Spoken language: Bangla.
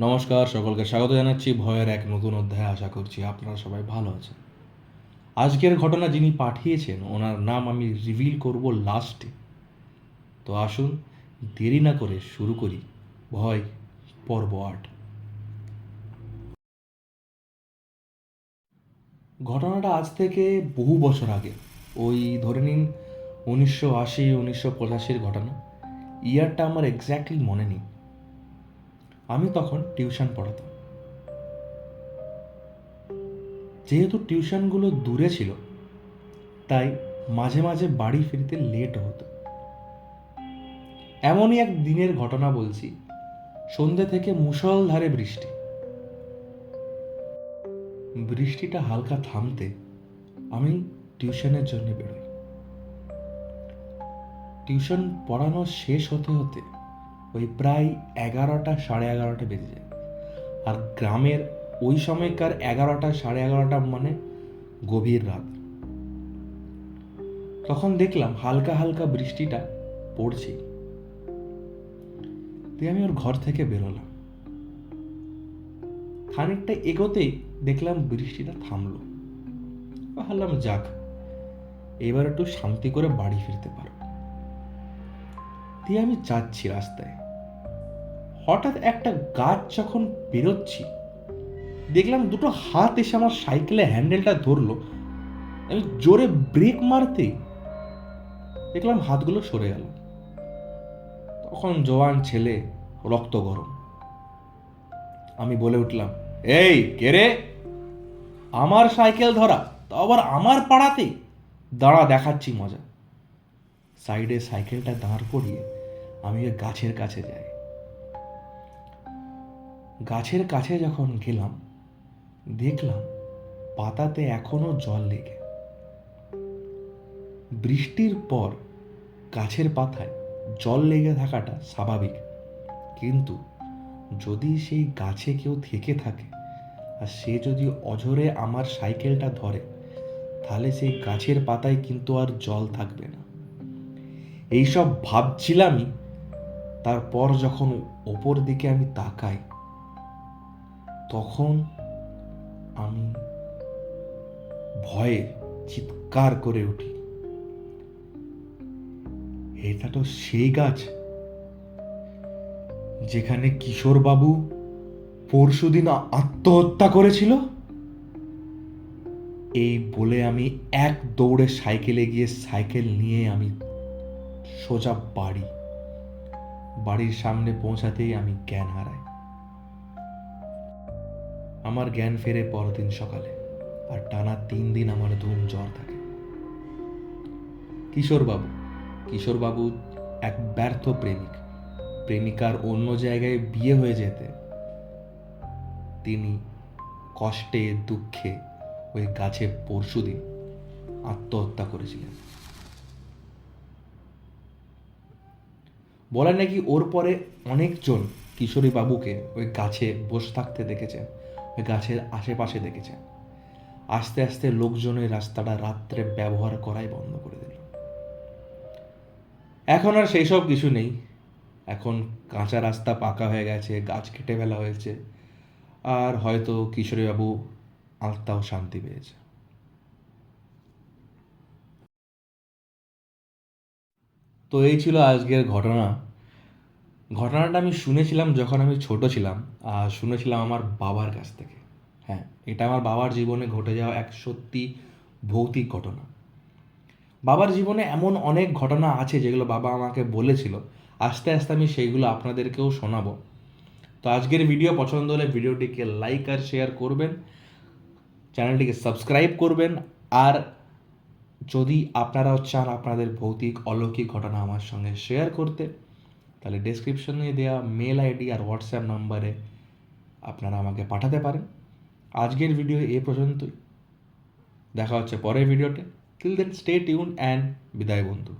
নমস্কার, সকলকে স্বাগত জানাচ্ছি। ভয়ের এক নতুন অধ্যায়ে আশা করছি আপনারা সবাই ভালো আছেন। আজকের ঘটনা যিনি পাঠিয়েছেন, ওনার নাম আমি রিভিল করব লাস্টে তো আসুন, দেরি না করে শুরু করি। ভয়, পর্ব আট। ঘটনাটা আজ থেকে বহু বছর আগে। ওই ধরে নিন উনিশশো আশি, উনিশশো পঁচাশির ঘটনা। ইয়ারটা আমার এক্স্যাক্টলি মনে নেই। আমি তখন টিউশন পড়াতাম। যেহেতু টিউশনগুলো দূরে ছিল, তাই মাঝে মাঝে বাড়ি ফিরতে লেট হতো। এমনই এক দিনের ঘটনা বলছি সন্ধ্যে থেকে মুষলধারে বৃষ্টি। বৃষ্টিটা হালকা থামতে আমি টিউশনের জন্য বেরোই। টিউশন পড়ানো শেষ হতে হতে ওই প্রায় এগারোটা সাড়ে এগারোটা বেজে যায়। আর গ্রামের ওই সময়কার এগারোটা সাড়ে এগারোটা মানে গভীর রাত। তখন দেখলাম হালকা হালকা বৃষ্টিটা পড়ছে। দিয়ে আমি ওর ঘর থেকে বেরোলাম। খানিকটা এগোতেই দেখলাম বৃষ্টিটা থামলো। ভাবলাম, যাক, এবার একটু শান্তি করে বাড়ি ফিরতে পারো। দিয়ে আমি যাচ্ছি রাস্তায়। হঠাৎ একটা গাছ যখন বেরোচ্ছি, দেখলাম দুটো হাত এসে আমার সাইকেলের হ্যান্ডেলটা ধরলো। আমি জোরে ব্রেক মারতে দেখলাম হাতগুলো সরে গেল। তখন জওয়ান ছেলে রক্ত গরম। আমি বলে উঠলাম, এই, কে রে? আমার সাইকেল ধরা, তা আবার আমার পাড়াতে? দাঁড়া, দেখাচ্ছি মজা। সাইডে সাইকেলটা দাঁড় করিয়ে আমি গাছের কাছে যাই। গাছের কাছে যখন গেলাম, দেখলাম পাতাতে এখনও জল লেগে। বৃষ্টির পর গাছের পাতায় জল লেগে থাকাটা স্বাভাবিক। কিন্তু যদি সেই গাছে কেউ থেকে থাকে আর সে যদি অঝরে আমার সাইকেলটা ধরে, তাহলে সেই গাছের পাতায় কিন্তু আর জল থাকবে না। এইসব ভাবছিলামই, তারপর যখন ওপর দিকে আমি তাকাই তখন আমি ভয়ে চিৎকার করে উঠি। এটা তো সেই গাছ যেখানে কিশোরবাবু পরশুদিন আত্মহত্যা করেছিল? এই বলে আমি এক দৌড়ে সাইকেলে গিয়ে সাইকেল নিয়ে আমি সোজা বাড়ি, বাড়ির সামনে পৌঁছাতেই আমি জ্ঞান হারাই। আমার জ্ঞান ফেরে পরদিন সকালে, আর টানা তিন দিন আমার ধুম জ্বর থাকে। কিশোরবাবু কিশোরবাবু এক ব্যর্থ প্রেমিক। প্রেমিকার অন্য জায়গায় বিয়ে হয়ে যেতে তিনি কষ্টে, দুঃখে ওই গাছে পরশুদিন আত্মহত্যা করেছিলেন। বলে নাকি ওর পরে অনেকজন কিশোরী বাবুকে ওই গাছে বসে থাকতে দেখেছেন। গাছের আশেপাশে দেখেছেন আস্তে আস্তে লোকজন ওই রাস্তাটা রাত্রে ব্যবহার করাই বন্ধ করে দিল। এখন আর সেই সব কিছু নেই। এখন কাঁচা রাস্তা পাকা হয়ে গেছে, গাছ কেটে ফেলা হয়েছে, আর হয়তো কিশোরীবাবু আত্মাও শান্তি পেয়েছে। তো এই ছিল আজকের ঘটনা। ঘটনাটা আমি শুনেছিলাম যখন আমি ছোট ছিলাম, আর শুনেছিলাম আমার বাবার কাছ থেকে। হ্যাঁ এটা আমার বাবার জীবনে ঘটে যাওয়া এক সত্যি ভৌতিক ঘটনা। বাবার জীবনে এমন অনেক ঘটনা আছে যেগুলো বাবা আমাকে বলেছিল। আস্তে আস্তে আমি সেইগুলো আপনাদেরকেও শোনাবো। তো আজকের ভিডিও পছন্দ হলে ভিডিওটিকে লাইক আর শেয়ার করবেন, চ্যানেলটিকে সাবস্ক্রাইব করবেন, আর যদি আপনারাও চান আপনাদের ভৌতিক অলৌকিক ঘটনা আমার সঙ্গে শেয়ার করতে তাহলে ডেসক্রিপশনে দেওয়া মেল আইডি আর হোয়াটসঅ্যাপ নাম্বারে আপনারা আমাকে পাঠাতে পারেন। আজকের ভিডিও এ পর্যন্তই। দেখা হচ্ছে পরের ভিডিওতে till then stay tune and বিদায় বন্ধু।